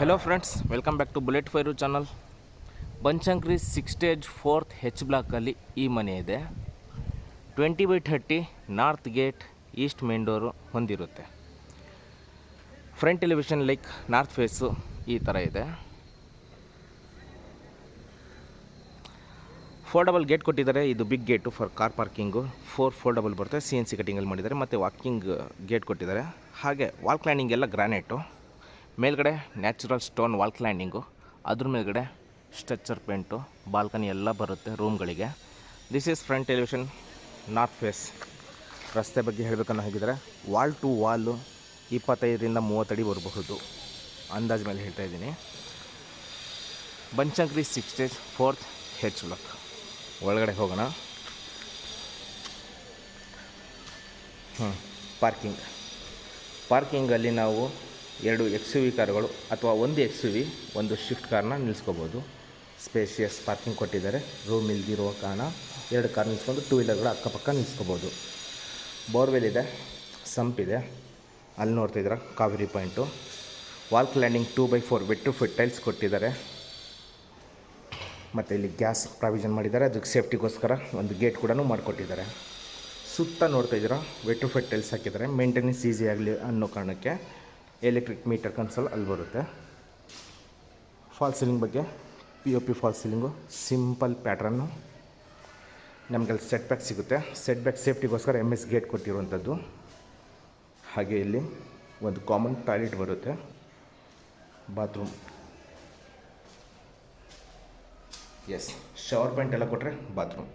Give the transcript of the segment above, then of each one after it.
Hello friends welcome back to bullet fire channel Banashankari six stage fourth H ಬ್ಲಾಕಲ್ಲಿ ಈ ಮನೆ ಇದೆ. Twenty by thirty north gate east main door ಹೊಂದಿರುತ್ತೆ. Front elevation like north face ಈ ಥರ ಇದೆ. Four double gate ಕೊಟ್ಟಿದ್ದಾರೆ. ಇದು big gate for car parking four four double ಬರುತ್ತೆ ಸಿ ಎನ್ ಸಿ ಕಟಿಂಗಲ್ಲಿ ಮಾಡಿದ್ದಾರೆ. ಮತ್ತು ವಾಕಿಂಗ್ ಗೇಟ್ ಕೊಟ್ಟಿದ್ದಾರೆ. ಹಾಗೆ ವಾಲ್ ಕ್ಲೈನಿಂಗ್ ಎಲ್ಲ ಗ್ರಾನೈಟು ಮೇಲ್ಗಡೆ ನ್ಯಾಚುರಲ್ ಸ್ಟೋನ್ ವಾಲ್ ಕ್ಲೈಂಡಿಂಗು ಅದ್ರ ಮೇಲ್ಗಡೆ ಸ್ಟ್ರಕ್ಚರ್ ಪೇಂಟು, ಬಾಲ್ಕನಿ ಎಲ್ಲ ಬರುತ್ತೆ ರೂಮ್ಗಳಿಗೆ. This is front elevation north face ರಸ್ತೆ ಬಗ್ಗೆ ಹೇಳಬೇಕನ್ನೋ ಹಾಗಿದ್ರೆ ವಾಲ್ ಟು ವಾಲು ಇಪ್ಪತ್ತೈದರಿಂದ ಮೂವತ್ತಡಿ ಬರಬಹುದು. ಅಂದಾಜು ಮೇಲೆ ಹೇಳ್ತಾ ಇದ್ದೀನಿ. Banashankari six stage fourth H block ಒಳಗಡೆ ಹೋಗೋಣ. ಹ್ಞೂ ಪಾರ್ಕಿಂಗ್ ಪಾರ್ಕಿಂಗಲ್ಲಿ ನಾವು ಎರಡು ಎಕ್ಸ್ ಯು ವಿ ಕಾರ್ಗಳು ಅಥವಾ ಒಂದು ಎಕ್ಸ್ ಯು ವಿ ಒಂದು ಶಿಫ್ಟ್ ಕಾರ್ನ ನಿಲ್ಲಿಸ್ಕೋಬೋದು ಸ್ಪೇಷಿಯಸ್ ಪಾರ್ಕಿಂಗ್ ಕೊಟ್ಟಿದ್ದಾರೆ. ರೂಮ್ ಇಲ್ದಿರೋ ಕಾರಣ ಎರಡು ಕಾರ್ ನಿಲ್ಸ್ಕೊಂಡು ಟೂ ವೀಲರ್ಗಳು ಅಕ್ಕಪಕ್ಕ ನಿಲ್ಲಿಸ್ಕೋಬೋದು ಬೋರ್ವೆಲ್ ಇದೆ ಸಂಪ್ ಇದೆ. ಅಲ್ಲಿ ನೋಡ್ತಿದ್ದೀರ, Kaveri point wall landing two by four vitrified tiles ಕೊಟ್ಟಿದ್ದಾರೆ. ಮತ್ತು ಇಲ್ಲಿ ಗ್ಯಾಸ್ ಪ್ರಾವಿಷನ್ ಮಾಡಿದ್ದಾರೆ. ಅದಕ್ಕೆ ಸೇಫ್ಟಿಗೋಸ್ಕರ ಒಂದು ಗೇಟ್ ಕೂಡ ಮಾಡಿಕೊಟ್ಟಿದ್ದಾರೆ. ಸುತ್ತ ನೋಡ್ತಾ ಇದ್ದೀರಾ ವೆಟ್ಟು ಫೆಟ್ ಟೈಲ್ಸ್ ಹಾಕಿದ್ದಾರೆ. ಮೇಂಟೆನೆನ್ಸ್ ಈಸಿ ಆಗಲಿ ಅನ್ನೋ ಕಾರಣಕ್ಕೆ ಎಲೆಕ್ಟ್ರಿಕ್ ಮೀಟರ್ ಕನ್ಸಲ್ ಅಲ್ಲಿ ಬರುತ್ತೆ. ಫಾಲ್ ಸೀಲಿಂಗ್ ಬಗ್ಗೆ P O P fall ceiling simple pattern ನಮಗಲ್ಲಿ set back ಸಿಗುತ್ತೆ. ಸೆಟ್ ಬ್ಯಾಕ್ ಸೇಫ್ಟಿಗೋಸ್ಕರ ಎಂ ಎಸ್ ಗೇಟ್ ಕೊಟ್ಟಿರುವಂಥದ್ದು. ಹಾಗೆ ಇಲ್ಲಿ ಒಂದು ಕಾಮನ್ ಟಾಯ್ಲೆಟ್ ಬರುತ್ತೆ. ಬಾತ್ರೂಮ್ ಎಸ್ ಶವರ್ ಪಾಯಿಂಟ್ ಎಲ್ಲ ಕೊಟ್ಟರೆ ಬಾತ್ರೂಮ್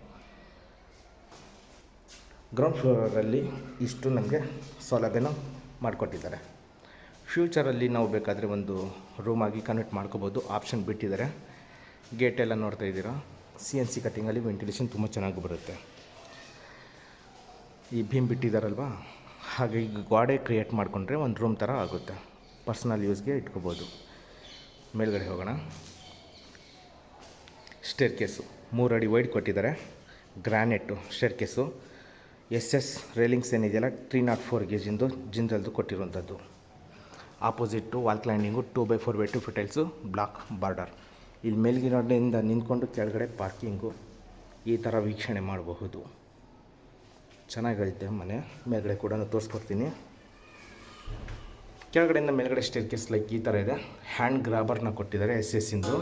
ಗ್ರೌಂಡ್ ಫ್ಲೋರಲ್ಲಿ ಇಷ್ಟು ನಮಗೆ ಸೌಲಭ್ಯನ ಮಾಡಿಕೊಟ್ಟಿದ್ದಾರೆ. ಫ್ಯೂಚರಲ್ಲಿ ನಾವು ಬೇಕಾದರೆ ಒಂದು ರೂಮಾಗಿ ಕನ್ವರ್ಟ್ ಮಾಡ್ಕೋಬೋದು. ಆಪ್ಷನ್ ಬಿಟ್ಟಿದ್ದಾರೆ. ಗೇಟ್ ಎಲ್ಲ ನೋಡ್ತಾ ಇದ್ದೀರಾ? ಸಿ ಎನ್ ಸಿ ಕಟ್ಟಿಂಗಲ್ಲಿ ವೆಂಟಿಲೇಷನ್ ತುಂಬ ಚೆನ್ನಾಗಿ ಬರುತ್ತೆ. ಈ ಭೀಮ್ ಬಿಟ್ಟಿದ್ದಾರಲ್ವಾ ಹಾಗೆ ಈಗ ಗೋಡೆ ಕ್ರಿಯೇಟ್ ಮಾಡಿಕೊಂಡ್ರೆ ಒಂದು ರೂಮ್ ಥರ ಆಗುತ್ತೆ. ಪರ್ಸ್ನಲ್ ಯೂಸ್ಗೆ ಇಟ್ಕೋಬೋದು. ಮೇಲ್ಗಡೆ ಹೋಗೋಣ. ಸ್ಟೇರ್ ಕೇಸು ಮೂರು ಅಡಿ ವೈಡ್ ಕೊಟ್ಟಿದ್ದಾರೆ. Granite staircase S S railings ಏನಿದೆಯಲ್ಲ ತ್ರೀ ನಾಟ್ ಫೋರ್ ಗೇಜಿಂದು ಜಿಂದಲ್ದು ಕೊಟ್ಟಿರುವಂಥದ್ದು. Opposite wall cladding two by four by two ಫಿಟೈಲ್ಸು block border ಇಲ್ಲಿ ಮೇಲ್ಗಿನೋಡಿಂದ ನಿಂತ್ಕೊಂಡು ಕೆಳಗಡೆ ಪಾರ್ಕಿಂಗು ಈ ಥರ ವೀಕ್ಷಣೆ ಮಾಡಬಹುದು. ಚೆನ್ನಾಗೈತೆ ಮನೆ. ಮೇಲ್ಗಡೆ ಕೂಡ ತೋರಿಸ್ಕೊಡ್ತೀನಿ. ಕೆಳಗಡೆಯಿಂದ ಮೇಲ್ಗಡೆ ಸ್ಟೇರ್ ಕೇಸ್ ಲೈಕ್ ಈ ಥರ ಇದೆ. ಹ್ಯಾಂಡ್ ಗ್ರಾಬರ್ನ ಕೊಟ್ಟಿದ್ದಾರೆ ಎಸ್ ಎಸ್ ಇಂದು.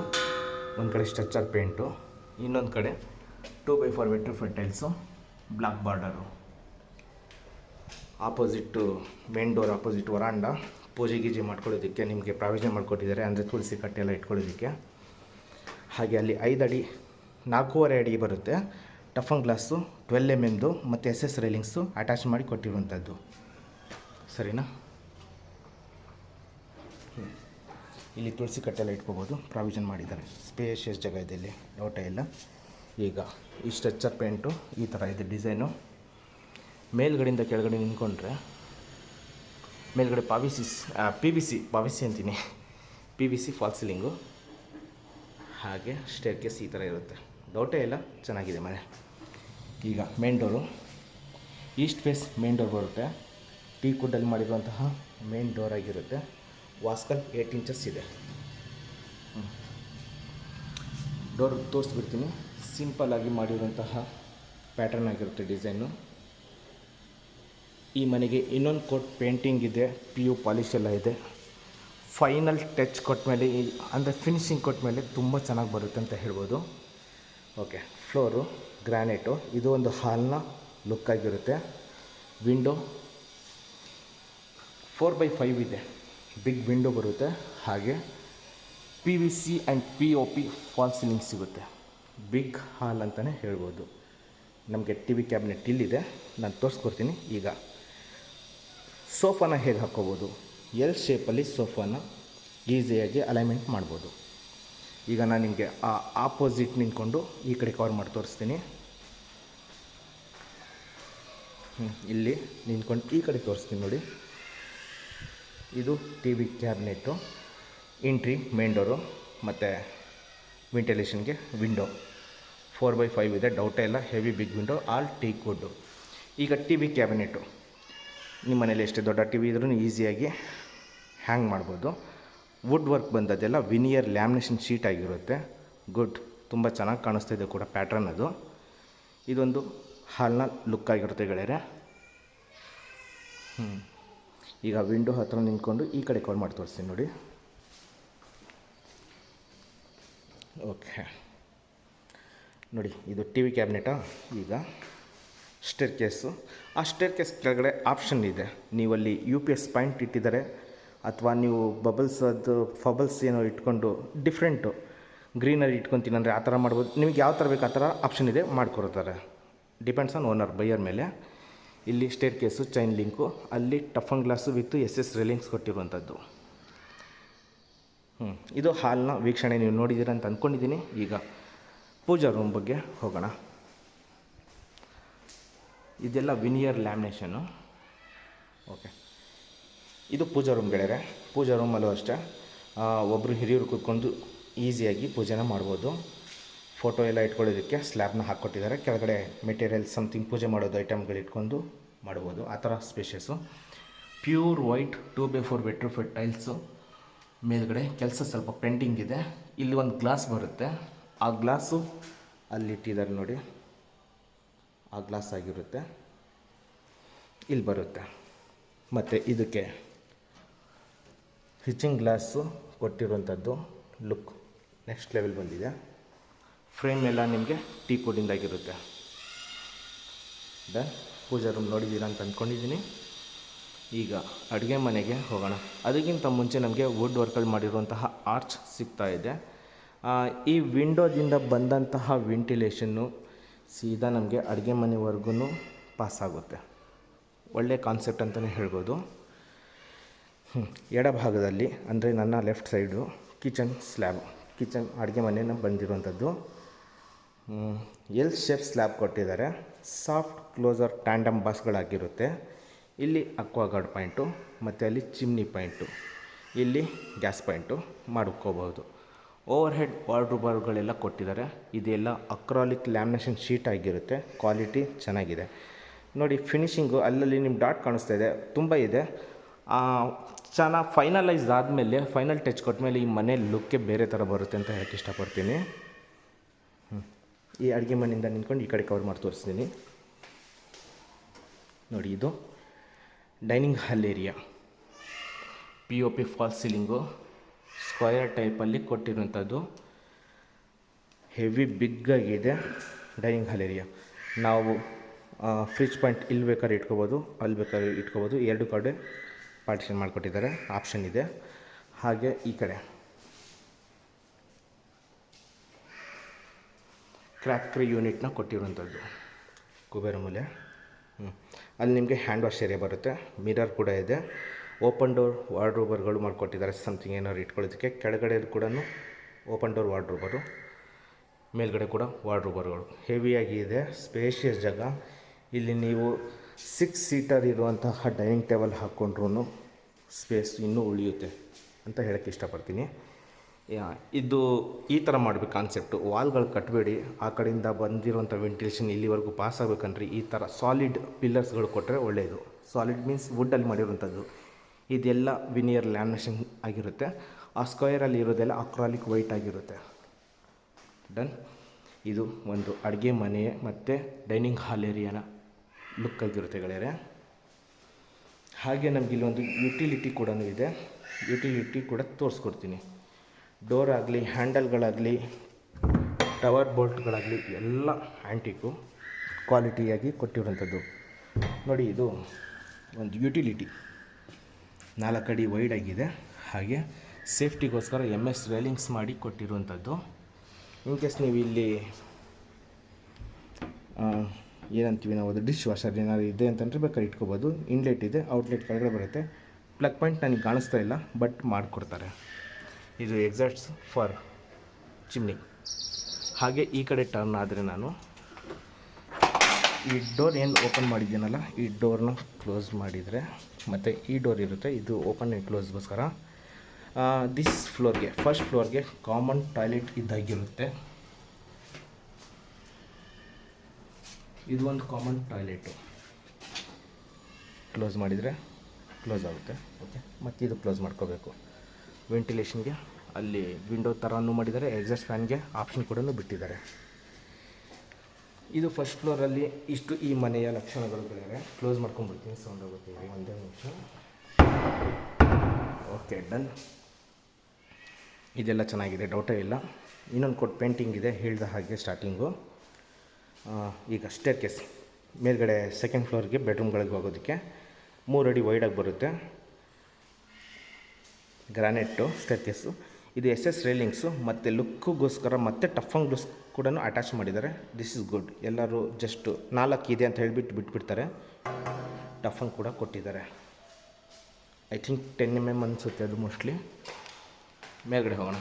ಒಂದು ಕಡೆ ಸ್ಟ್ರಚರ್ ಪೇಂಟು ಇನ್ನೊಂದು ಕಡೆ two by four by two tiles block border opposite main door opposite veranda ಪೂಜೆ ಗೀಜೆ ಮಾಡ್ಕೊಳ್ಳೋದಕ್ಕೆ ನಿಮಗೆ ಪ್ರಾವಿಷನ್ ಮಾಡಿಕೊಟ್ಟಿದ್ದಾರೆ. ಅಂದರೆ ತುಳಸಿ ಕಟ್ಟೆ ಎಲ್ಲ ಇಟ್ಕೊಳ್ಳೋದಕ್ಕೆ. ಹಾಗೆ ಅಲ್ಲಿ ಐದು ಅಡಿ, ನಾಲ್ಕೂವರೆ ಅಡಿ ಬರುತ್ತೆ. ಟಫನ್ ಗ್ಲಾಸು, ಟ್ವೆಲ್ ಎಂ ಎಮ್ದು ಮತ್ತು ಎಸ್ ಎಸ್ ರೈಲಿಂಗ್ಸು ಅಟ್ಯಾಚ್ ಮಾಡಿ ಕೊಟ್ಟಿರುವಂಥದ್ದು ಸರಿನಾ? ಇಲ್ಲಿ ತುಳಸಿ ಕಟ್ಟೆಲ್ಲ ಇಟ್ಕೋಬೋದು. ಪ್ರಾವಿಷನ್ ಮಾಡಿದ್ದಾರೆ. ಸ್ಪೇಷಿಯಸ್ ಜಾಗ ಇದೆ ಇಲ್ಲಿ. ಡೌಟ ಇಲ್ಲ. ಈಗ ಈ ಸ್ಟ್ರೆಚ್ಚರ್ ಪೇಂಟು ಈ ಥರ ಇದೆ, ಡಿಸೈನು. ಮೇಲ್ಗಡೆಯಿಂದ ಕೆಳಗಡೆ ನಿಂತ್ಕೊಂಡ್ರೆ ಮೇಲ್ಗಡೆ ಪಾವಿಸಿಸ್ ಪಿ ಬಿ ಸಿ ಪಾವಿಸಿ ಅಂತೀನಿ. P V C fall ceiling ಹಾಗೆ ಸ್ಟೇರ್ ಕೇಸ್ ಈ ಥರ ಇರುತ್ತೆ. ಡೌಟೇ ಇಲ್ಲ ಚೆನ್ನಾಗಿದೆ ಮನೆ. ಈಗ main door east face main door ಬರುತ್ತೆ. ಟೀ ಕುಡ್ಡಲ್ಲಿ ಮಾಡಿರುವಂತಹ ಮೇನ್ ಡೋರ್ ಆಗಿರುತ್ತೆ. ವಾಸ್ಕಲ್ ಏಯ್ಟ್ ಇಂಚಸ್ ಇದೆ. ಡೋರ್ ತೋರಿಸ್ಬಿಡ್ತೀನಿ. ಸಿಂಪಲ್ಲಾಗಿ ಮಾಡಿರುವಂತಹ ಪ್ಯಾಟರ್ನ್ ಆಗಿರುತ್ತೆ ಡಿಸೈನು ಈ ಮನೆಗೆ ಇನ್ನೊಂದು ಕೋಟ್ ಪೇಂಟಿಂಗ್ ಇದೆ ಪಿ ಯು ಪಾಲಿಶ್ ಎಲ್ಲ ಇದೆ. ಫೈನಲ್ ಟಚ್ ಕೊಟ್ಮೇಲೆ ಈ ಅಂದರೆ ಫಿನಿಶಿಂಗ್ ಕೊಟ್ಮೇಲೆ ತುಂಬ ಚೆನ್ನಾಗಿ ಬರುತ್ತೆ ಅಂತ ಹೇಳ್ಬೋದು. ಓಕೆ ಫ್ಲೋರು ಗ್ರಾನೈಟು ಇದು ಒಂದು ಹಾಲ್ನ ಲುಕ್ ಆಗಿರುತ್ತೆ. ವಿಂಡೋ ಫೋರ್ ಬೈ ಫೈವ್ ಇದೆ. ಬಿಗ್ ವಿಂಡೋ ಬರುತ್ತೆ. ಹಾಗೆ P V C and P O P fall ceiling ಸಿಗುತ್ತೆ. ಬಿಗ್ ಹಾಲ್ ಅಂತಲೇ ಹೇಳ್ಬೋದು. ನಮಗೆ ಟಿ ವಿ ಕ್ಯಾಬಿನೆಟ್ ಇಲ್ಲಿದೆ. ನಾನು ತೋರಿಸ್ಕೊಡ್ತೀನಿ ಈಗ. ಸೋಫಾನ ಹೇಗೆ ಹಾಕ್ಕೋಬೋದು? ಎಲ್ ಶೇಪಲ್ಲಿ ಸೋಫಾನ ಈಸಿಯಾಗಿ ಅಲೈನ್ಮೆಂಟ್ ಮಾಡ್ಬೋದು. ಈಗ ನಾನು ನಿಮಗೆ ಆ ಆಪೋಸಿಟ್ ನಿಂತ್ಕೊಂಡು ಈ ಕಡೆ ಕವರ್ ಮಾಡಿ ತೋರಿಸ್ತೀನಿ. ಇಲ್ಲಿ ನಿಂತ್ಕೊಂಡು ಈ ಕಡೆ ತೋರಿಸ್ತೀನಿ ನೋಡಿ. ಇದು T V cabinet entry main door ಮತ್ತು ವೆಂಟಿಲೇಷನ್ಗೆ ವಿಂಡೋ ಫೋರ್ ಬೈ ಫೈವ್ ಇದೆ ಡೌಟೇ ಇಲ್ಲ heavy big window all teak wood ಈಗ ಟಿ ವಿ ಕ್ಯಾಬಿನೆಟ್ಟು ನಿಮ್ಮ ಮನೇಲಿ ಎಷ್ಟೇ ದೊಡ್ಡ ಟಿ ವಿ ಇದ್ರೂ ಈಸಿಯಾಗಿ ಹ್ಯಾಂಗ್ ಮಾಡ್ಬೋದು. ವುಡ್ ವರ್ಕ್ ಬಂದದ್ದೆಲ್ಲ ವಿನಿಯರ್ ಲ್ಯಾಮಿನೇಷನ್ ಶೀಟ್ ಆಗಿರುತ್ತೆ. ಗುಡ್ ತುಂಬ ಚೆನ್ನಾಗಿ ಕಾಣಿಸ್ತಾ ಇದೆ ಕೂಡ ಪ್ಯಾಟ್ರನ್ ಅದು. ಇದೊಂದು ಹಾಲ್ನ ಲುಕ್ ಆಗಿರುತ್ತೆ ಗೆಳೆಯರೆ. ಈಗ ವಿಂಡೋ ಹತ್ರ ನಿಂತ್ಕೊಂಡು ಈ ಕಡೆ ಕಾಲ್ ಮಾಡಿ ತೋರಿಸ್ತೀನಿ ನೋಡಿ. ಓಕೆ ನೋಡಿ, ಇದು ಟಿ ವಿ ಕ್ಯಾಬಿನೆಟಾ ಈಗ ಸ್ಟೇರ್ ಕೇಸು ಆ ಸ್ಟೇರ್ ಕೇಸ್ ಕೆಳಗಡೆ ಆಪ್ಷನ್ ಇದೆ. ನೀವಲ್ಲಿ ಯು ಪಿ ಎಸ್ ಪಾಯಿಂಟ್ ಇಟ್ಟಿದ್ದಾರೆ ಅಥವಾ ನೀವು ಬಬಲ್ಸ್ ಅದು ಫಬಲ್ಸ್ ಏನೋ ಇಟ್ಕೊಂಡು ಡಿಫ್ರೆಂಟು ಗ್ರೀನರಿ ಇಟ್ಕೊತೀನಿ ಅಂದರೆ ಆ ಥರ ಮಾಡ್ಬೋದು. ನಿಮಗೆ ಯಾವ ಥರ ಬೇಕು ಆ ಥರ ಆಪ್ಷನ್ ಇದೆ ಮಾಡಿಕೊಡ್ತಾರೆ. ಡಿಪೆಂಡ್ಸ್ ಆನ್ ಓನರ್, ಬೈಯರ್ ಮೇಲೆ. ಇಲ್ಲಿ ಸ್ಟೇರ್ ಕೇಸು ಚೈನ್ ಲಿಂಕು. ಅಲ್ಲಿ toughen glass with S S railings ಕೊಟ್ಟಿರುವಂಥದ್ದು. ಹ್ಞೂ ಇದು ಹಾಲ್ನ ವೀಕ್ಷಣೆ. ನೀವು ನೋಡಿದ್ದೀರ ಅಂತ ಅಂದ್ಕೊಂಡಿದ್ದೀನಿ. ಈಗ ಪೂಜಾ ರೂಮ್ ಬಗ್ಗೆ ಹೋಗೋಣ. ಇದೆಲ್ಲ ವಿನಿಯರ್ ಲ್ಯಾಮಿನೇಷನ್ನು. ಓಕೆ. ಇದು ಪೂಜಾ ರೂಮ್ ಗೆಳೆಯರೆ. ಪೂಜಾ ರೂಮಲ್ಲೂ ಅಷ್ಟೇ. ಒಬ್ಬರು ಹಿರಿಯರು ಕೂತ್ಕೊಂಡು ಈಸಿಯಾಗಿ ಪೂಜೆನ ಮಾಡ್ಬೋದು. ಫೋಟೋ ಎಲ್ಲ ಇಟ್ಕೊಳ್ಳೋದಕ್ಕೆ ಸ್ಲ್ಯಾಬ್ನ ಹಾಕ್ಕೊಟ್ಟಿದ್ದಾರೆ. ಕೆಳಗಡೆ ಮೆಟೀರಿಯಲ್ ಸಮಥಿಂಗ್ ಪೂಜೆ ಮಾಡೋದು ಐಟಮ್ಗಳು ಇಟ್ಕೊಂಡು ಮಾಡ್ಬೋದು. ಆ ಥರ spacious pure white two by four vitrified tiles ಮೇಲ್ಗಡೆ. ಕೆಲಸ ಸ್ವಲ್ಪ ಪೆಂಡಿಂಗ್ ಇದೆ. ಇಲ್ಲಿ ಒಂದು ಗ್ಲಾಸ್ ಬರುತ್ತೆ. ಆ ಗ್ಲಾಸು ಅಲ್ಲಿ ಇಟ್ಟಿದ್ದಾರೆ ನೋಡಿ. ಆ ಗ್ಲಾಸ್ ಆಗಿರುತ್ತೆ. ಇಲ್ಲಿ ಬರುತ್ತೆ. ಮತ್ತು ಇದಕ್ಕೆ ಹಿಚಿಂಗ್ ಗ್ಲಾಸು ಕೊಟ್ಟಿರುವಂಥದ್ದು ಲುಕ್ ನೆಕ್ಸ್ಟ್ ಲೆವೆಲ್ ಬಂದಿದೆ. ಫ್ರೇಮ್ ಎಲ್ಲ ನಿಮಗೆ ಟೀ ಕೋಡಿಂದಾಗಿರುತ್ತೆ ಡನ್ ಪೂಜಾ ರೂಮ್ ನೋಡಿದ್ದೀರಾ ಅಂತ ಅಂದ್ಕೊಂಡಿದ್ದೀನಿ ಈಗ ಅಡುಗೆ ಮನೆಗೆ ಹೋಗೋಣ. ಅದಕ್ಕಿಂತ ಮುಂಚೆ ನಮಗೆ ವುಡ್ ವರ್ಕಲ್ಲಿ ಮಾಡಿರುವಂತಹ ಆರ್ಚ್ ಸಿಗ್ತಾ ಇದೆ. ಈ ವಿಂಡೋದಿಂದ ಬಂದಂತಹ ವೆಂಟಿಲೇಷನ್ನು ಸೀದಾ ನಮಗೆ ಅಡುಗೆ ಮನೆವರೆಗೂ ಪಾಸ್ ಆಗುತ್ತೆ ಒಳ್ಳೆಯ ಕಾನ್ಸೆಪ್ಟ್ ಅಂತಲೇ ಹೇಳ್ಬೋದು. ಎಡಭಾಗದಲ್ಲಿ ಅಂದರೆ ನನ್ನ left side kitchen slab kitchen ಅಡುಗೆ ಮನೆನ ಬಂದಿರುವಂಥದ್ದು. ಎಲ್ ಶೇಪ್ ಸ್ಲ್ಯಾಬ್ ಕೊಟ್ಟಿದ್ದಾರೆ. ಸಾಫ್ಟ್ ಕ್ಲೋಸರ್ ಟ್ಯಾಂಡಮ್ ಬಾಸ್ಗಳಾಗಿರುತ್ತೆ ಇಲ್ಲಿ ಅಕ್ವಾಗಾರ್ಡ್ ಪಾಯಿಂಟು ಮತ್ತು ಅಲ್ಲಿ ಚಿಮ್ನಿ ಪಾಯಿಂಟು ಇಲ್ಲಿ ಗ್ಯಾಸ್ ಪಾಯಿಂಟು ಮಾಡ್ಕೋಬಹುದು ಓವರ್ ಹೆಡ್ ವಾರ್ಡ್ರೂಬರ್ಗಳೆಲ್ಲ ಕೊಟ್ಟಿದ್ದಾರೆ. ಇದೆಲ್ಲ ಅಕ್ರಾಲಿಕ್ ಲ್ಯಾಮಿನೇಷನ್ ಶೀಟ್ ಆಗಿರುತ್ತೆ. ಕ್ವಾಲಿಟಿ ಚೆನ್ನಾಗಿದೆ. ನೋಡಿ ಫಿನಿಷಿಂಗು ಅಲ್ಲಲ್ಲಿ ನಿಮ್ಮ ಡಾಟ್ ಕಾಣಿಸ್ತಾ ಇದೆ. ತುಂಬ ಇದೆ. ಚೆನ್ನಾಗಿ ಫೈನಲೈಸ್ ಆದಮೇಲೆ, ಫೈನಲ್ ಟಚ್ ಕೊಟ್ಟಮೇಲೆ ಈ ಮನೆ ಲುಕ್ಕೇ ಬೇರೆ ಥರ ಬರುತ್ತೆ ಅಂತ ಹೇಳಕ್ಕೆ ಇಷ್ಟಪಡ್ತೀನಿ. ಈ ಅಡುಗೆ ಮನೆಯಿಂದ ನಿಂತ್ಕೊಂಡು ಈ ಕಡೆ ಕವರ್ ಮಾಡಿ ತೋರಿಸ್ತೀನಿ. ನೋಡಿ, ಇದು dining hall area. P O P fall ceiling square ಟೈಪಲ್ಲಿ ಕೊಟ್ಟಿರುವಂಥದ್ದು. ಹೆವಿ ಬಿಗ್ಗಾಗಿದೆ ಡೈನಿಂಗ್ ಹಾಲ್ ಏರಿಯಾ ನಾವು ಫ್ರಿಜ್ ಪಾಯಿಂಟ್ ಇಲ್ಲಿ ಬೇಕಾದ್ರೆ ಇಟ್ಕೋಬೋದು, ಅಲ್ಲಿ ಬೇಕಾದ್ರೆ ಇಟ್ಕೋಬೋದು. ಎರಡು ಕಡೆ ಪಾರ್ಟಿಷನ್ ಮಾಡಿಕೊಟ್ಟಿದ್ದಾರೆ. ಆಪ್ಷನ್ ಇದೆ. ಹಾಗೆ ಈ ಕಡೆ. ಕ್ರ್ಯಾಕ್ರಿ ಯೂನಿಟ್ನ ಕೊಟ್ಟಿರುವಂಥದ್ದು. ಕುಬೇರ ಮೂಲೆ. ಹ್ಞೂ ಅಲ್ಲಿ ನಿಮಗೆ ಹ್ಯಾಂಡ್ ವಾಶ್ ಏರಿಯಾ ಬರುತ್ತೆ. ಮಿರರ್ ಕೂಡ ಇದೆ. ಓಪನ್ ಡೋರ್ ವಾರ್ಡ್ರೋಬರ್ಗಳು ಮಾಡಿಕೊಟ್ಟಿದ್ದಾರೆ. ಸಮಥಿಂಗ್ ಏನಾದ್ರು ಇಟ್ಕೊಳ್ಳೋದಕ್ಕೆ ಕೆಳಗಡೆ ಕೂಡ ಓಪನ್ ಡೋರ್ ವಾರ್ಡ್ರೋಬರು ಮೇಲ್ಗಡೆ ಕೂಡ ವಾರ್ಡ್ರೋಬರ್ಗಳು ಹೆವಿಯಾಗಿ ಇದೆ ಸ್ಪೇಷಿಯಸ್ ಜಾಗ. ಇಲ್ಲಿ ನೀವು ಸಿಕ್ಸ್ ಸೀಟರ್ ಇರುವಂತಹ ಡೈನಿಂಗ್ ಟೇಬಲ್ ಹಾಕ್ಕೊಂಡ್ರೂ ಸ್ಪೇಸ್ ಇನ್ನೂ ಉಳಿಯುತ್ತೆ ಅಂತ ಹೇಳೋಕ್ಕೆ ಇಷ್ಟಪಡ್ತೀನಿ. ಇದು ಈ ಥರ ಮಾಡಬೇಕು ಕಾನ್ಸೆಪ್ಟು ವಾಲ್ಗಳು ಕಟ್ಟಬೇಡಿ ಆ ಕಡೆಯಿಂದ ಬಂದಿರುವಂಥ ವೆಂಟಿಲೇಷನ್ ಇಲ್ಲಿವರೆಗೂ ಪಾಸ್ ಆಗಬೇಕಂದ್ರೆ ಈ ಥರ ಸಾಲಿಡ್ ಪಿಲ್ಲರ್ಸ್ಗಳು ಕೊಟ್ಟರೆ ಒಳ್ಳೆಯದು ಸಾಲಿಡ್ ಮೀನ್ಸ್ ವುಡ್ಡಲ್ಲಿ ಮಾಡಿರುವಂಥದ್ದು. ಇದೆಲ್ಲ ವಿನಿಯರ್ ಲ್ಯಾಮಿನೇಷನ್ ಆಗಿರುತ್ತೆ. ಆ ಸ್ಕ್ವಯರಲ್ಲಿ ಇರೋದೆಲ್ಲ ಅಕ್ರಾಲಿಕ್ ವೈಟ್ ಆಗಿರುತ್ತೆ. ಡನ್ ಇದು ಒಂದು ಅಡುಗೆ ಮನೆ ಮತ್ತು ಡೈನಿಂಗ್ ಹಾಲ್ ಏರಿಯಾನ ಲುಕ್ ಆಗಿರುತ್ತೆ ಗೆಳೆಯರೆ. ಹಾಗೆ ನಮಗೆ ಇಲ್ಲೊಂದು ಯುಟಿಲಿಟಿ ಕೂಡ ಇದೆ. ಯುಟಿಲಿಟಿ ಕೂಡ ತೋರಿಸ್ಕೊಡ್ತೀನಿ. ಡೋರ್ ಆಗಲಿ ಹ್ಯಾಂಡಲ್ಗಳಾಗಲಿ ಟವರ್ ಬೋಲ್ಟ್ಗಳಾಗಲಿ ಎಲ್ಲ ಆ್ಯಂಟಿಕು ಕ್ವಾಲಿಟಿಯಾಗಿ ಕೊಟ್ಟಿರುವಂಥದ್ದು. ನೋಡಿ ಇದು ಒಂದು ಯುಟಿಲಿಟಿ ನಾಲ್ಕು ಅಡಿ ವೈಡ್ ಆಗಿದೆ. ಹಾಗೆ ಸೇಫ್ಟಿಗೋಸ್ಕರ ಎಂ ಎಸ್ ರೇಲಿಂಗ್ಸ್ ಮಾಡಿ ಕೊಟ್ಟಿರುವಂಥದ್ದು. ಇನ್ ಕೇಸ್ ನೀವು ಇಲ್ಲಿ ಏನಂತೀವಿ ನಾವು ಅದು ಡಿಶ್ ವಾಷರ್ ಏನಾದ್ರು ಇದೆ ಅಂತಂದರೆ ಬೇಕಾದ್ರೆ ಇಟ್ಕೋಬೋದು. ಇನ್ಲೆಟ್ ಇದೆ ಔಟ್ಲೆಟ್ ಕೆಳಗಡೆ ಬರುತ್ತೆ. ಪ್ಲಗ್ ಪಾಯಿಂಟ್ ನನಗೆ ಕಾಣಿಸ್ತಾ ಇಲ್ಲ ಬಟ್ ಮಾಡಿಕೊಡ್ತಾರೆ. ಇದು ಎಕ್ಸಾಕ್ಟ್ಸ್ ಫಾರ್ ಚಿಮ್ನಿ ಹಾಗೆ ಈ ಕಡೆ ಟರ್ನ್ ಆದರೆ ನಾನು ಈ ಡೋರ್ ಏನು ಓಪನ್ ಮಾಡಿದ್ದೀನಲ್ಲ, ಈ ಡೋರ್ನ ಕ್ಲೋಸ್ ಮಾಡಿದರೆ ಮತ್ತು ಈ ಡೋರ್ ಇರುತ್ತೆ. ಇದು ಓಪನ್ ಆ್ಯಂಡ್ ಕ್ಲೋಸ್ಗೋಸ್ಕರ ದಿಸ್ ಫ್ಲೋರ್ಗೆ ಫಸ್ಟ್ ಫ್ಲೋರ್ಗೆ ಕಾಮನ್ ಟಾಯ್ಲೆಟ್ ಇದ್ದಾಗಿರುತ್ತೆ. ಇದು ಒಂದು ಕಾಮನ್ ಟಾಯ್ಲೆಟು ಕ್ಲೋಸ್ ಮಾಡಿದರೆ ಕ್ಲೋಸ್ ಆಗುತ್ತೆ. ಓಕೆ ಮತ್ತು ಇದು ಕ್ಲೋಸ್ ಮಾಡ್ಕೋಬೇಕು. ವೆಂಟಿಲೇಷನ್ಗೆ ಅಲ್ಲಿ ವಿಂಡೋ ಥರನೂ ಮಾಡಿದ್ದಾರೆ. ಎಕ್ಸಾಸ್ಟ್ ಫ್ಯಾನ್ಗೆ ಆಪ್ಷನ್ ಕೂಡ ಬಿಟ್ಟಿದ್ದಾರೆ. ಇದು ಫಸ್ಟ್ ಫ್ಲೋರಲ್ಲಿ ಇಷ್ಟು ಈ ಮನೆಯ ಲಕ್ಷಣಗಳು ಬೇರೆ. ಕ್ಲೋಸ್ ಮಾಡ್ಕೊಂಡ್ಬಿಡ್ತೀನಿ ಸೌಂಡ್ ಆಗುತ್ತೆ ಒಂದೇ ನಿಮಿಷ. ಓಕೆ ಡನ್ ಇದೆಲ್ಲ ಚೆನ್ನಾಗಿದೆ ಡೌಟೇ ಇಲ್ಲ. ಇನ್ನೊಂದು ಕೊಟ್ಟು ಪೇಂಟಿಂಗ್ ಇದೆ, ಹೇಳಿದ ಹಾಗೆ ಸ್ಟಾರ್ಟಿಂಗು ಈಗ ಸ್ಟೇರ್ ಕೇಸ್ ಮೇಲ್ಗಡೆ ಸೆಕೆಂಡ್ ಫ್ಲೋರ್ಗೆ ಬೆಡ್ರೂಮ್ಗಳಿಗೆ ಹೋಗೋದಕ್ಕೆ ಮೂರು ಅಡಿ ವೈಡಾಗಿ ಬರುತ್ತೆ. ಗ್ರಾನೆಟ್ಟು ಸ್ಟೇರ್ ಕೇಸು ಇದು ಎಸ್ ಎಸ್ ರೇಲಿಂಗ್ಸು ಮತ್ತು ಮತ್ತೆ ಮತ್ತು ಟಫಂಗ್ ಲುಕ್ಸ್ ಕೂಡ ಅಟ್ಯಾಚ್ ಮಾಡಿದ್ದಾರೆ. ದಿಸ್ ಇಸ್ ಗುಡ್ ಎಲ್ಲರೂ ಜಸ್ಟ್ ನಾಲ್ಕು ಇದೆ ಅಂತ ಹೇಳಿಬಿಟ್ಟು ಬಿಟ್ಬಿಡ್ತಾರೆ. ಟಫಂಗ್ ಕೂಡ ಕೊಟ್ಟಿದ್ದಾರೆ. I think ten M M ಅನಿಸುತ್ತೆ ಅದು ಮೋಸ್ಟ್ಲಿ ಮೇಲ್ಗಡೆ ಹೋಗೋಣ.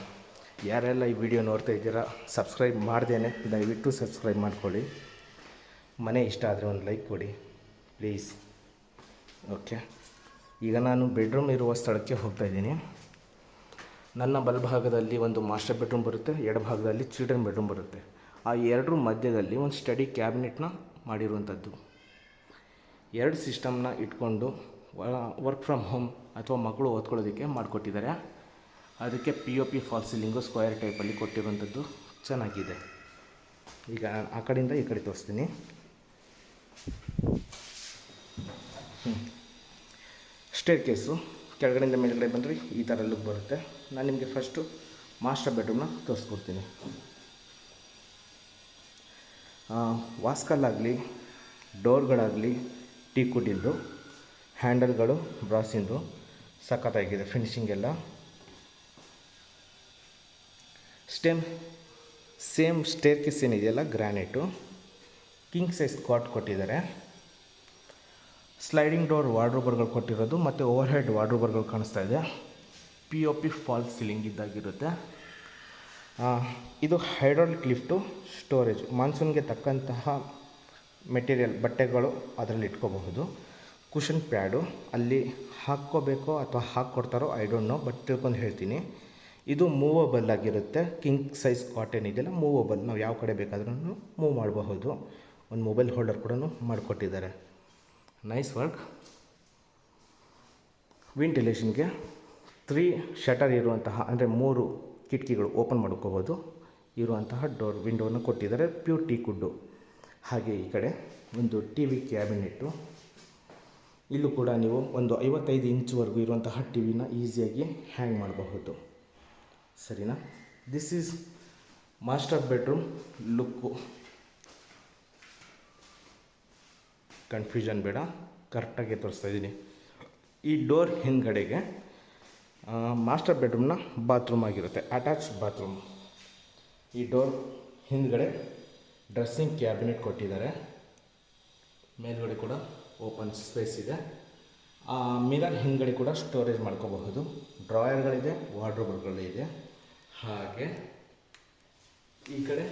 ಯಾರೆಲ್ಲ ಈ ವಿಡಿಯೋ ನೋಡ್ತಾ ಇದ್ದೀರಾ ಸಬ್ಸ್ಕ್ರೈಬ್ ಮಾಡ್ದೇನೆ. ದಯವಿಟ್ಟು ಸಬ್ಸ್ಕ್ರೈಬ್ ಮಾಡ್ಕೊಳ್ಳಿ. ಮನೆ ಇಷ್ಟ ಆದರೆ ಒಂದು ಲೈಕ್ ಕೊಡಿ. ಪ್ಲೀಸ್ ಓಕೆ ಈಗ ನಾನು ಬೆಡ್ರೂಮ್ ಇರುವ ಸ್ಥಳಕ್ಕೆ ಹೋಗ್ತಾ ಇದ್ದೀನಿ. ನನ್ನ ಬಲಭಾಗದಲ್ಲಿ ಒಂದು ಮಾಸ್ಟರ್ ಬೆಡ್ರೂಮ್ ಬರುತ್ತೆ, ಎಡಭಾಗದಲ್ಲಿ ಚಿಲ್ಡ್ರನ್ ಬೆಡ್ರೂಮ್ ಬರುತ್ತೆ. ಆ ಎರಡರ ಮಧ್ಯದಲ್ಲಿ ಒಂದು ಸ್ಟಡಿ ಕ್ಯಾಬಿನೆಟ್ನ ಮಾಡಿರುವಂಥದ್ದು. ಎರಡು ಸಿಸ್ಟಮ್ನ ಇಟ್ಕೊಂಡು ವರ್ಕ್ ಫ್ರಮ್ ಹೋಮ್ ಅಥವಾ ಮಕ್ಕಳು ಓದ್ಕೊಳ್ಳೋದಕ್ಕೆ ಮಾಡಿಕೊಟ್ಟಿದ್ದಾರೆ. ಅದಕ್ಕೆ P O P fall ceiling square ಟೈಪಲ್ಲಿ ಕೊಟ್ಟಿರುವಂಥದ್ದು ಚೆನ್ನಾಗಿದೆ. ಈಗ ಆ ಕಡೆಯಿಂದ ಈ ಕಡೆ ತೋರಿಸ್ತೀನಿ. ಸ್ಟೇರ್ ಕೇಸು ಕೆಳಗಡೆಯಿಂದ ಮೇಲ್ಗಡೆ ಬಂದರೆ ಈ ಥರ ಲುಕ್ ಬರುತ್ತೆ. ನಾನು ನಿಮಗೆ ಫಸ್ಟು ಮಾಸ್ಟರ್ ಬೆಡ್ರೂಮ್ನ ತೋರಿಸ್ಕೊಡ್ತೀನಿ. ವಾಸ್ಕಲ್ಲಾಗಲಿ ಡೋರ್ಗಳಾಗಲಿ ಟೀ ಕುಡ್ಡಿಂದು ಹ್ಯಾಂಡಲ್ಗಳು ಬ್ರಾಸಿಂದು ಸಖತ್ತಾಗಿದೆ ಫಿನಿಶಿಂಗ್ ಎಲ್ಲ. ಸ್ಟೆಮ್ ಸೇಮ್ ಸ್ಟೇರ್ ಕೇಸ್ ಏನಿದೆಯಲ್ಲ ಗ್ರಾನೈಟು ಕಿಂಗ್ ಸೈಜ್ ಕಾಟ್ ಕೊಟ್ಟಿದ್ದಾರೆ. ಸ್ಲೈಡಿಂಗ್ ಡೋರ್ ವಾರ್ಡ್ರೋಬರ್ಗಳು ಕೊಟ್ಟಿರೋದು ಮತ್ತು ಓವರ್ ಹೆಡ್ ವಾರ್ಡ್ರೋಬರ್ಗಳು ಕಾಣಿಸ್ತಾ ಇದೆ. P O P fall ceiling ಇದ್ದಾಗಿರುತ್ತೆ. ಇದು ಹೈಡ್ರಾಲಿಕ್ ಲಿಫ್ಟು ಸ್ಟೋರೇಜ್ ಮಾನ್ಸೂನ್ಗೆ ತಕ್ಕಂತಹ ಮೆಟೀರಿಯಲ್ ಬಟ್ಟೆಗಳು ಅದರಲ್ಲಿ ಇಟ್ಕೋಬಹುದು. ಕುಷನ್ ಪ್ಯಾಡು ಅಲ್ಲಿ ಹಾಕ್ಕೋಬೇಕೋ ಅಥವಾ ಹಾಕ್ಕೊಡ್ತಾರೋ ಐ ಡೋಂಟ್ ನೋ ಬಟ್ ತಿಳ್ಕೊಂಡು ಹೇಳ್ತೀನಿ. ಇದು ಮೂವಬಲ್ ಆಗಿರುತ್ತೆ. ಕಿಂಗ್ ಸೈಜ್ ಕಾಟನ್ ಇದೆಯಲ್ಲ ಮೂವಬಲ್ ನಾವು ಯಾವ ಕಡೆ ಬೇಕಾದ್ರೂ ಮೂವ್ ಮಾಡಬಹುದು. ಒಂದು ಮೊಬೈಲ್ ಹೋಲ್ಡರ್ ಕೂಡ ಮಾಡಿಕೊಟ್ಟಿದ್ದಾರೆ. ನೈಸ್ ವರ್ಕ್ ವೆಂಟಿಲೇಷನ್ಗೆ ತ್ರೀ ಶಟರ್ ಇರುವಂತಹ, ಅಂದರೆ ಮೂರು ಕಿಟಕಿಗಳು ಓಪನ್ ಮಾಡ್ಕೋಬೋದು. ಇರುವಂತಹ ಡೋರ್ ವಿಂಡೋನ ಕೊಟ್ಟಿದ್ದಾರೆ ಪ್ಯೂರ್ ಟೀ ಕುಡ್ಡು. ಹಾಗೆ ಈ ಕಡೆ ಒಂದು ಟಿ ವಿ ಕ್ಯಾಬಿನೆಟ್ಟು ಇಲ್ಲೂ ಕೂಡ ನೀವು ಒಂದು ಐವತ್ತೈದು ಇಂಚ್ವರೆಗೂ ಇರುವಂತಹ ಟಿ ವಿನ ಈಸಿಯಾಗಿ ಹ್ಯಾಂಗ್ ಮಾಡಬಹುದು. ಸರಿನಾ? This is master bedroom look confusion ಬೇಡ ಕರೆಕ್ಟಾಗಿ ತೋರಿಸ್ತಾ ಇದ್ದೀನಿ. ಈ ಡೋರ್ ಹಿಂದ್ಗಡೆಗೆ ಮಾಸ್ಟರ್ ಬೆಡ್ರೂಮ್ನ ಬಾತ್ರೂಮ್ ಆಗಿರುತ್ತೆ ಅಟ್ಯಾಚ್ ಬಾತ್ರೂಮ್ ಈ ಡೋರ್ ಹಿಂದ್ಗಡೆ ಡ್ರೆಸ್ಸಿಂಗ್ ಕ್ಯಾಬಿನೆಟ್ ಕೊಟ್ಟಿದ್ದಾರೆ. ಮೇಲ್ಗಡೆ ಕೂಡ ಓಪನ್ ಸ್ಪೇಸ್ ಇದೆ. ಆ ಮಿರರ್ ಹಿಂದ್ಗಡೆ ಕೂಡ ಸ್ಟೋರೇಜ್ ಮಾಡ್ಕೋಬಹುದು. ಡ್ರಾಯರ್ಗಳಿದೆ ವಾರ್ಡ್ರೋಬ್ಗಳಿದೆ ಹಾಗೆ ಈ ಕಡೆ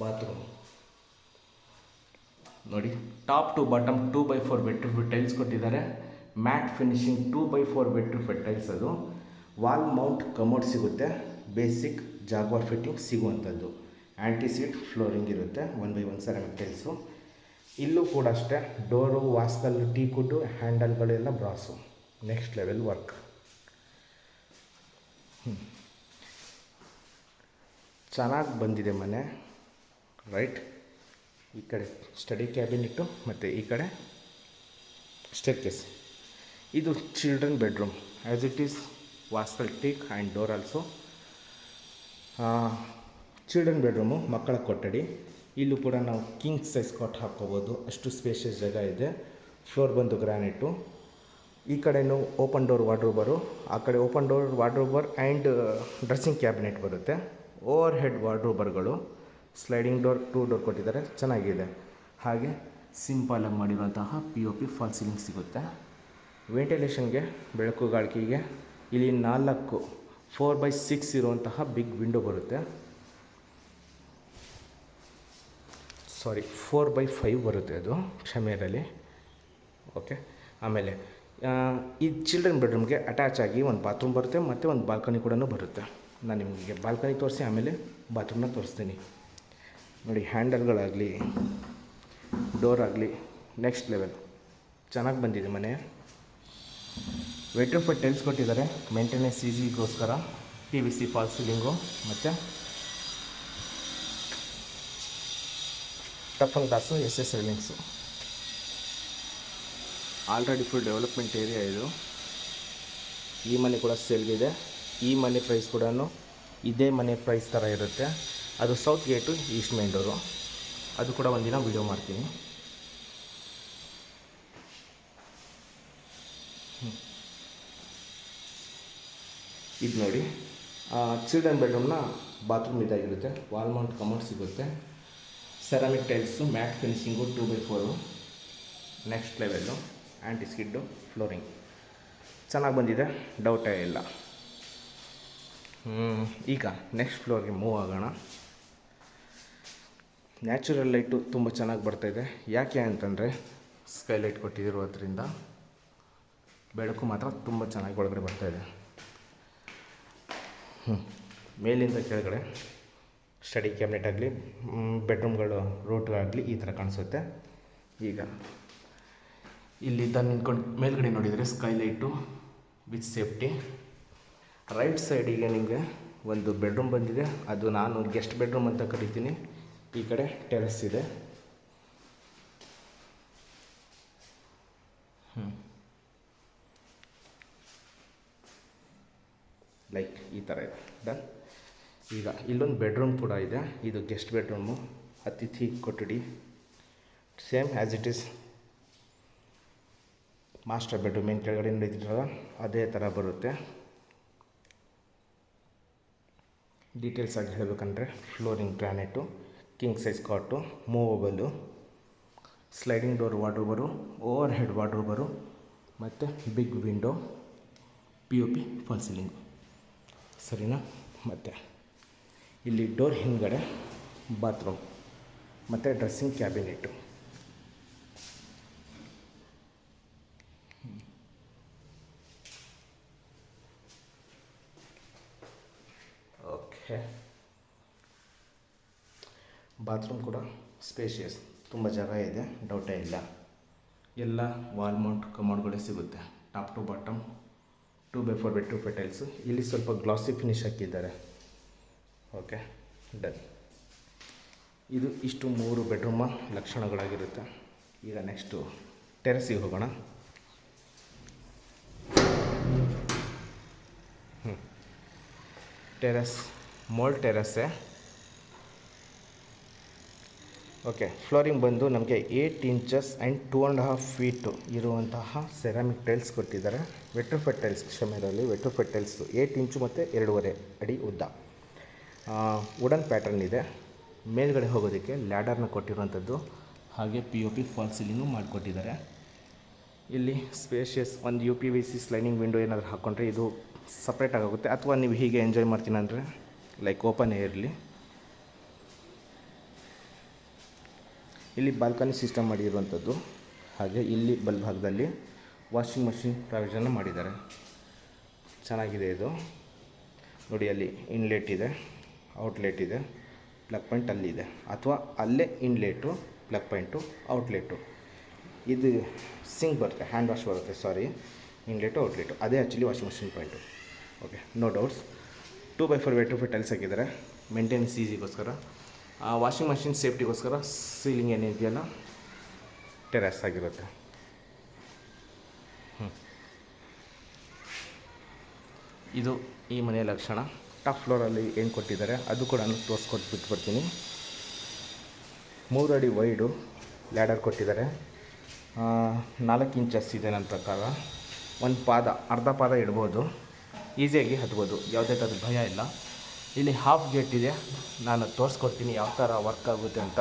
ಬಾತ್ರೂಮ್ ನೋಡಿ. Top to bottom two by four bedroom tiles ಕೊಟ್ಟಿದ್ದಾರೆ. Matt finishing two by four bedroom tiles ಅದು. ವಾಲ್ ಮೌಂಟ್ ಕಮೋಡ್ ಸಿಗುತ್ತೆ. ಬೇಸಿಕ್ ಜಾಗ್ವಾರ್ ಫಿಟ್ಟಿಂಗ್ ಸಿಗುವಂಥದ್ದು. ಆ್ಯಂಟಿ ಸೀಟ್ ಫ್ಲೋರಿಂಗ್ ಇರುತ್ತೆ. One by one ceramic tiles ಇಲ್ಲೂ ಕೂಡ ಅಷ್ಟೇ ಡೋರು ವಾಸ್ಕಲ್ಲು ಟೀ ಕುಡ್ಡು ಹ್ಯಾಂಡಲ್ಗಳೆಲ್ಲ ಬ್ರಾಸು ನೆಕ್ಸ್ಟ್ ಲೆವೆಲ್ ವರ್ಕ್ ಚೆನ್ನಾಗಿ ಬಂದಿದೆ ಮನೆ. ರೈಟ್ ಈ ಕಡೆ ಸ್ಟಡಿ ಕ್ಯಾಬಿನೆಟ್ಟು ಮತ್ತು ಈ ಕಡೆ ಸ್ಟೇರ್ ಕೇಸ್ ಇದು children bedroom as it is ವಾಸ್ಕಲ್ teak and door also children bedroom ಮಕ್ಕಳ ಕೊಠಡಿ. ಇಲ್ಲೂ ಕೂಡ ನಾವು ಕಿಂಗ್ ಸೈಜ್ ಕಾಟ್ ಹಾಕ್ಕೋಬೋದು. ಅಷ್ಟು ಸ್ಪೇಷಿಯಸ್ ಜಾಗ ಇದೆ. ಫ್ಲೋರ್ ಬಂದು ಗ್ರಾನೈಟು ಈ ಕಡೆಯೂ ಓಪನ್ ಡೋರ್ ವಾರ್ಡ್ರೋಬರು ಆ ಕಡೆ open door wardrobe and dressing cabinet ಬರುತ್ತೆ. ಓವರ್ ಹೆಡ್ ವಾರ್ಡ್ರೋಬರ್ಗಳು ಸ್ಲೈಡಿಂಗ್ ಡೋರ್ ಟೂ ಡೋರ್ ಕೊಟ್ಟಿದ್ದಾರೆ. ಚೆನ್ನಾಗಿದೆ. ಹಾಗೆ ಸಿಂಪಲಾಗಿ ಮಾಡಿರುವಂತಹ P O P fall ceiling ಸಿಗುತ್ತೆ. ವೆಂಟಿಲೇಷನ್ಗೆ ಬೆಳಕು ಗಾಳಿಕೆಗೆ ಇಲ್ಲಿ ನಾಲ್ಕು ಫೋರ್ ಬೈ ಸಿಕ್ಸ್ ಇರುವಂತಹ ಬಿಗ್ ವಿಂಡೋ ಬರುತ್ತೆ. ಸಾರಿ ಫೋರ್ ಬೈ ಫೈವ್ ಬರುತ್ತೆ ಅದು ಕ್ಷಮೆ ಇರಲಿ ಓಕೆ ಆಮೇಲೆ ಈ ಚಿಲ್ಡ್ರನ್ ಬೆಡ್ರೂಮ್ಗೆ ಅಟ್ಯಾಚ್ ಆಗಿ ಒಂದು ಬಾತ್ರೂಮ್ ಬರುತ್ತೆ ಮತ್ತು ಒಂದು ಬಾಲ್ಕನಿ ಕೂಡ ಬರುತ್ತೆ. ನಾನು ನಿಮಗೆ ಬಾಲ್ಕನಿ ತೋರಿಸಿ ಆಮೇಲೆ ಬಾತ್ರೂಮ್ನ ತೋರಿಸ್ತೀನಿ. ನೋಡಿ, ಹ್ಯಾಂಡಲ್ಗಳಾಗಲಿ ಡೋರ್ ಆಗಲಿ ನೆಕ್ಸ್ಟ್ ಲೆವೆಲ್ ಚೆನ್ನಾಗಿ ಬಂದಿದೆ ಮನೆ. ವೆಟ್ರೂಫ್ ಟೈಲ್ಸ್ ಕೊಟ್ಟಿದ್ದಾರೆ. Maintenance ಈಸಿಗೋಸ್ಕರ P V C fall ceiling ಮತ್ತು tough glass S S ceilings already full development area ಇದು. ಈ ಮನೆ ಕೂಡ ಸೇಲ್ಗಿದೆ ಈ ಮನೆ ಪ್ರೈಸ್ ಕೂಡ ಇದೇ ಮನೆ ಪ್ರೈಸ್ ಥರ ಇರುತ್ತೆ. ಅದು south gate east main door ಅದು ಕೂಡ ಒಂದಿನ ವಿಡಿಯೋ ಮಾಡ್ತೀನಿ. ಇದು ನೋಡಿ. ಚಿಲ್ಡ್ರನ್ ಬೆಡ್ರೂಮ್ನ ಬಾತ್ರೂಮ್ ಇದಾಗಿರುತ್ತೆ. ವಾಲ್ ಮೌಂಟ್ ಕಮೋಡ್ ಸಿಗುತ್ತೆ. Ceramic tiles matt finishing two by four next level anti skid flooring ಚೆನ್ನಾಗಿ ಬಂದಿದೆ. ಡೌಟೇ ಇಲ್ಲ. ಈಗ ನೆಕ್ಸ್ಟ್ ಫ್ಲೋರ್ಗೆ ಮೂವ್ ಆಗೋಣ. ನ್ಯಾಚುರಲ್ ಲೈಟು ತುಂಬ ಚೆನ್ನಾಗಿ ಬರ್ತಾಯಿದೆ. ಯಾಕೆ ಅಂತಂದರೆ ಸ್ಕೈಲೈಟ್ ಕೊಟ್ಟಿರೋದ್ರಿಂದ ಬೆಳಕು ಮಾತ್ರ ತುಂಬ ಚೆನ್ನಾಗಿ ಒಳಗಡೆ ಬರ್ತಾಯಿದೆ. ಹ್ಞೂ ಮೇಲಿಂದ ಕೆಳಗಡೆ ಸ್ಟಡಿ ಕ್ಯಾಬಿನೆಟ್ ಆಗಲಿ ಬೆಡ್ರೂಮ್ಗಳು ಆಗಲಿ ಈ ಥರ ಕಾಣಿಸುತ್ತೆ. ಈಗ ಇಲ್ಲಿ ತಂದು ನಿಂತ್ಕೊಂಡು ಮೇಲ್ಗಡೆ ನೋಡಿದರೆ ಸ್ಕೈಲೈಟು ವಿತ್ ಸೇಫ್ಟಿ. ರೈಟ್ ಸೈಡಿಗೆ ನಿಮಗೆ ಒಂದು ಬೆಡ್ರೂಮ್ ಬಂದಿದೆ. ಅದು ನಾನು ಗೆಸ್ಟ್ ಬೆಡ್ರೂಮ್ ಅಂತ ಕರಿತೀನಿ. ಈ ಕಡೆ ಟೆರೆಸ್ ಇದೆ. ಲೈಕ್ ಈ ಥರ ಇದೆ. ಡನ್ ಈಗ ಇಲ್ಲೊಂದು ಬೆಡ್ರೂಮ್ ಕೂಡ ಇದೆ. ಇದು ಗೆಸ್ಟ್ ಬೆಡ್ರೂಮು ಅತಿಥಿ ಕೊಠಡಿ. Same as it is master bedroom ಏನು ಕೆಳಗಡೆ ನೋಡಿದ್ರಲ್ಲ ಅದೇ ಥರ ಬರುತ್ತೆ. ಡೀಟೇಲ್ಸ್ ಆಗಿ ಹೇಳಬೇಕಂದ್ರೆ flooring granite king size cot movable sliding door wardrobe over head wardrobe ಮತ್ತು big window P U P false ceiling ಸರಿನಾ? ಮತ್ತು ಇಲ್ಲಿ ಡೋರ್ ಹಿಂದ್ಗಡೆ ಬಾತ್ರೂಮ್ ಮತ್ತು ಡ್ರೆಸ್ಸಿಂಗ್ ಕ್ಯಾಬಿನೆಟ್ಟು ಓಕೆ ಬಾತ್ರೂಮ್ ಕೂಡ ಸ್ಪೇಷಿಯಸ್ ತುಂಬ ಜಾಗ ಇದೆ ಡೌಟೇ ಇಲ್ಲ. ಎಲ್ಲ ವಾಲ್ ಮೌಂಟ್ ಕಮೋಡ್ಗಳೇ ಸಿಗುತ್ತೆ. Top to bottom two by four by two ಇಲ್ಲಿ ಸ್ವಲ್ಪ ಗ್ಲಾಸಿ ಫಿನಿಶ್ ಹಾಕಿದ್ದಾರೆ. ಓಕೆ ಡನ್ ಇದು ಇಷ್ಟು ಮೂರು ಬೆಡ್ರೂಮ ಲಕ್ಷಣಗಳಾಗಿರುತ್ತೆ. ಈಗ ನೆಕ್ಸ್ಟು ಟೆರೆಸಿಗೆ ಹೋಗೋಣ. ಟೆರೆಸ್ ಮೋಲ್ ಟೆರೆಸ್ಸೇ ಓಕೆ ಫ್ಲೋರಿಂಗ್ ಬಂದು ನಮಗೆ eight inches and two and half feet ಇರುವಂತಹ ಸೆರಾಮಿಕ್ ಟೈಲ್ಸ್ ಕೊಟ್ಟಿದ್ದಾರೆ. ವೆಟ್ರೋಫೆಟ್ ಟೈಲ್ಸ್ ಕ್ಷಮೆರಲ್ಲಿ ವೆಟ್ರೋಫೆಟ್ ಟೈಲ್ಸು ಏಯ್ಟ್ ಇಂಚು ಮತ್ತು ಎರಡೂವರೆ ಅಡಿ ಉದ್ದ. ವುಡನ್ ಪ್ಯಾಟರ್ನ್ ಇದೆ. ಮೇಲ್ಗಡೆ ಹೋಗೋದಕ್ಕೆ ಲ್ಯಾಡರ್ನ ಕೊಟ್ಟಿರುವಂಥದ್ದು. ಹಾಗೆ P U P false ceiling ಮಾಡಿಕೊಟ್ಟಿದ್ದಾರೆ. ಇಲ್ಲಿ ಸ್ಪೇಷಿಯಸ್ ಒಂದು U P V C sliding window ಏನಾದರೂ ಹಾಕ್ಕೊಂಡ್ರೆ ಇದು ಸಪ್ರೇಟಾಗಿ ಆಗುತ್ತೆ ಅಥವಾ ನೀವು ಹೀಗೆ ಎಂಜಾಯ್ ಮಾಡ್ತೀನಿ ಅಂದರೆ ಲೈಕ್ ಓಪನ್ ಇರಲಿ ಇಲ್ಲಿ ಬಾಲ್ಕನಿ ಸಿಸ್ಟಮ್ ಮಾಡಿರುವಂಥದ್ದು. ಹಾಗೆ ಇಲ್ಲಿ ಬಲ್ಭಾಗದಲ್ಲಿ ವಾಷಿಂಗ್ ಮಷಿನ್ ಪ್ರಾವಿಷನ್ ಮಾಡಿದ್ದಾರೆ. ಚೆನ್ನಾಗಿದೆ ಇದು. ನೋಡಿ ಅಲ್ಲಿ ಇನ್ಲೆಟ್ ಇದೆ, ಔಟ್ಲೆಟ್ ಇದೆ, ಪ್ಲಗ್ ಪಾಯಿಂಟ್ ಅಲ್ಲಿದೆ ಅಥವಾ ಅಲ್ಲೇ ಇನ್ಲೆಟು, ಪ್ಲಗ್ ಪಾಯಿಂಟು, ಔಟ್ಲೆಟು. ಇದು ಸಿಂಕ್ ಬರುತ್ತೆ, ಹ್ಯಾಂಡ್ ವಾಶ್ ಬರುತ್ತೆ, ಸಾರಿ. Inlet, outlet. ಅದೇ actually washing machine point. Okay, no doubts. Two by four by two five tiles ಹಾಕಿದ್ದಾರೆ. ಮೇಂಟೆನೆನ್ಸ್ ಈಸಿಗೋಸ್ಕರ. ವಾಷಿಂಗ್ ಮಷಿನ್ ಸೇಫ್ಟಿಗೋಸ್ಕರ ಸೀಲಿಂಗ್ ಏನಿದೆಯಲ್ಲ ಟೆರೆಸ್ ಆಗಿರುತ್ತೆ. ಇದು ಈ ಮನೆಯ ಲಕ್ಷಣ. ಟಾಪ್ ಫ್ಲೋರಲ್ಲಿ ಏನು ಕೊಟ್ಟಿದ್ದಾರೆ ಅದು ಕೂಡ ನಾನು ತೋರಿಸ್ಕೊಟ್ಟು ಬಿಟ್ಟು ಬರ್ತೀನಿ. ಮೂರು ಅಡಿ ವೈಡು ಲ್ಯಾಡರ್ ಕೊಟ್ಟಿದ್ದಾರೆ. ನಾಲ್ಕು ಇಂಚಸ್ ಇದೆ ನನ್ನ ಪ್ರಕಾರ. ಒಂದು ಪಾದ ಅರ್ಧ ಪಾದ ಇಡ್ಬೋದು. ಈಸಿಯಾಗಿ ಹತ್ಬೋದು. ಯಾವುದೇ ಥರದ ಭಯ ಇಲ್ಲ. ಇಲ್ಲಿ ಹಾಫ್ ಗೇಟ್ ಇದೆ. ನಾನು ತೋರಿಸ್ಕೊಡ್ತೀನಿ ಯಾವ ಥರ ವರ್ಕ್ ಆಗುತ್ತೆ ಅಂತ.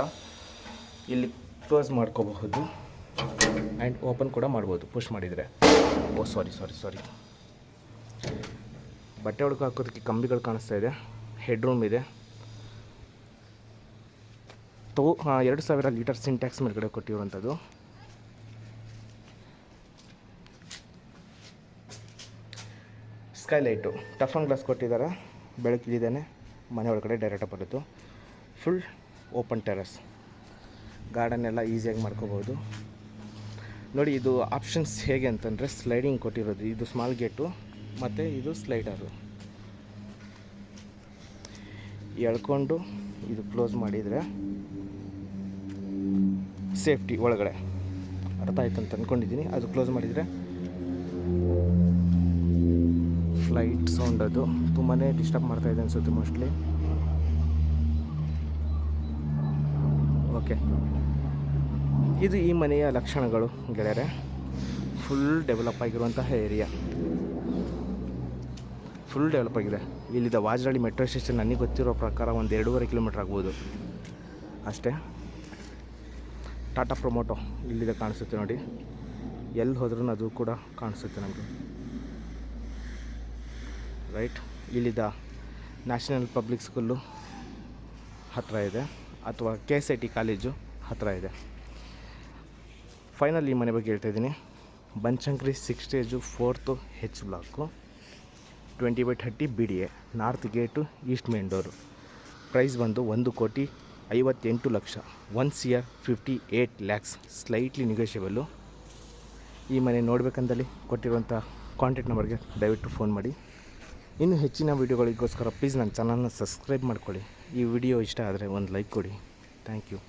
ಇಲ್ಲಿ ಕ್ಲೋಸ್ ಮಾಡ್ಕೋಬಹುದು. ಆ್ಯಂಡ್ ಓಪನ್ ಕೂಡ ಮಾಡ್ಬೋದು ಪುಷ್ ಮಾಡಿದರೆ. ಓ ಸಾರಿ ಸಾರಿ ಸಾರಿ ಬಟ್ಟೆ ಒಳಗೆ ಹಾಕೋದಕ್ಕೆ ಕಂಬಿಗಳು ಕಾಣಿಸ್ತಾ ಇದೆ. ಹೆಡ್ ರೂಮ್ ಇದೆ. ತಗೋ ಎರಡು ಸಾವಿರ ಲೀಟರ್ ಸಿಂಟ್ಯಾಕ್ಸ್ ಮೇಲ್ಗಡೆ ಕೊಟ್ಟಿರುವಂಥದ್ದು. ಸ್ಕೈಲೈಟು ಟಫನ್ ಗ್ಲಾಸ್ ಕೊಟ್ಟಿದ್ದಾರೆ. ಬೆಳಕಿಲ್ಲಿದ್ದಾನೆ ಮನೆ ಒಳಗಡೆ ಡೈರೆಕ್ಟಾಗಿ ಬರುತ್ತೆ ಫುಲ್ ಓಪನ್ ಟೆರಸ್ ಗಾರ್ಡನ್ ಎಲ್ಲ ಈಸಿಯಾಗಿ ಮಾಡ್ಕೋಬೋದು. ನೋಡಿ ಇದು ಆಪ್ಷನ್ಸ್ ಹೇಗೆ ಅಂತಂದರೆ ಸ್ಲೈಡಿಂಗ್ ಕೊಟ್ಟಿರೋದು. ಇದು ಸ್ಮಾಲ್ ಗೇಟು ಮತ್ತು ಇದು ಸ್ಲೈಡರು ಎಳ್ಕೊಂಡು ಇದು ಕ್ಲೋಸ್ ಮಾಡಿದರೆ ಸೇಫ್ಟಿ ಒಳಗಡೆ. ಅರ್ಥ ಆಯ್ತು ಅಂತ ಅಂದ್ಕೊಂಡಿದ್ದೀನಿ ಅದು ಕ್ಲೋಸ್ ಮಾಡಿದರೆ ಫ್ಲೈಟ್ ಸೌಂಡ್ ಅದು. ತುಂಬಾ ಡಿಸ್ಟರ್ಬ್ ಮಾಡ್ತಾ ಇದೆ ಅನಿಸುತ್ತೆ ಮೋಸ್ಟ್ಲಿ ಓಕೆ ಇದು ಈ ಮನೆಯ ಲಕ್ಷಣಗಳು, ಗೆಳೆಯರೆ. ಫುಲ್ ಡೆವಲಪ್ ಆಗಿರುವಂತಹ ಏರಿಯಾ ಫುಲ್ ಡೆವಲಪ್ ಆಗಿದೆ. ಇಲ್ಲಿದ್ದ ವಾಜರಳ್ಳಿ ಮೆಟ್ರೋ ಸ್ಟೇಷನ್ ನನಗೆ ಗೊತ್ತಿರೋ ಪ್ರಕಾರ ಒಂದು ಎರಡೂವರೆ ಕಿಲೋಮೀಟ್ರ್ ಆಗ್ಬೋದು. ಅಷ್ಟೇ. ಟಾಟಾ ಪ್ರೊಮೋಟೋ ಇಲ್ಲಿದೆ ಕಾಣಿಸುತ್ತೆ ನೋಡಿ. ಎಲ್ಲಿ ಹೋದ್ರೂ ಅದು ಕೂಡ ಕಾಣಿಸುತ್ತೆ ನಮಗೆ. ರೈಟ್? ಇಲ್ಲಿದ್ದ ನ್ಯಾಷನಲ್ ಪಬ್ಲಿಕ್ ಸ್ಕೂಲು ಹತ್ತಿರ ಇದೆ, ಅಥವಾ K S I T college ಹತ್ತಿರ ಇದೆ. ಫೈನಲ್ ಈ ಮನೆ ಬಗ್ಗೆ ಹೇಳ್ತಾ ಇದ್ದೀನಿ. Banashankari six stage fourth H block twenty by thirty B D A north gate east main door price ಬಂದು ಒಂದು ಕೋಟಿ ಐವತ್ತೆಂಟು lakh one year fifty eight lakhs slightly negotiable ಈ ಮನೆ ನೋಡಬೇಕಂದಲ್ಲಿ ಕೊಟ್ಟಿರುವಂಥ ಕಾಂಟ್ಯಾಕ್ಟ್ ನಂಬರ್ಗೆ ದಯವಿಟ್ಟು ಫೋನ್ ಮಾಡಿ. ಇನ್ನು ಹೆಚ್ಚಿನ ವೀಡಿಯೋಗಳಿಗೋಸ್ಕರ ಪ್ಲೀಸ್ ನನ್ನ ಚಾನಲ್ನ ಸಬ್ಸ್ಕ್ರೈಬ್ ಮಾಡ್ಕೊಳ್ಳಿ. ಈ ವಿಡಿಯೋ ಇಷ್ಟ ಆದರೆ ಒಂದು ಲೈಕ್ ಕೊಡಿ. Thank you.